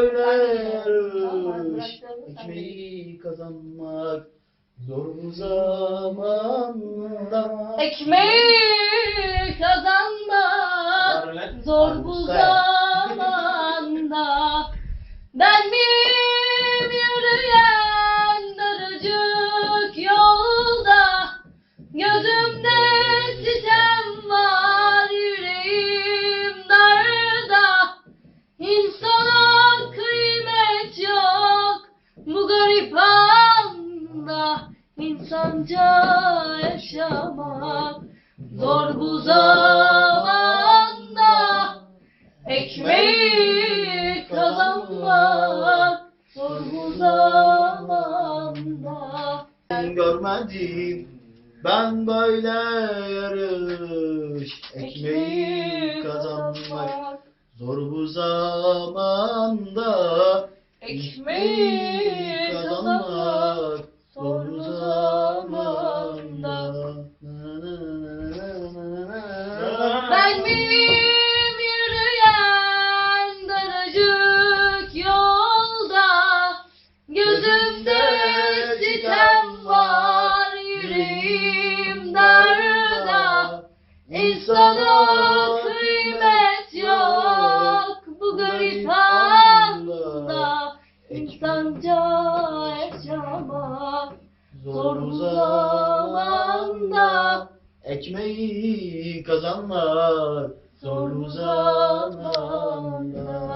Söylermiş ekmeği kazanmak zor bu zamanda. Ekmeği kazanmak zor bu zamanda. Ben miyim yürüyen daracık yolda Gözümde sitem bu garip anda İnsanca yaşamak zor bu zamanda. Ekmeği kazanmak zor bu zamanda. Ben görmedim ben böyle yarış. Ekmeği kazanmak zor bu zamanda Ekmeği kazanmak zor bu zamanda. Ben miyim yürüyen daracık yolda? Gözümde sitem var yüreğim darda. İnsana kıymet İnsanca yaşamak Zor zamanda ekmeği kazanmak zor zamanda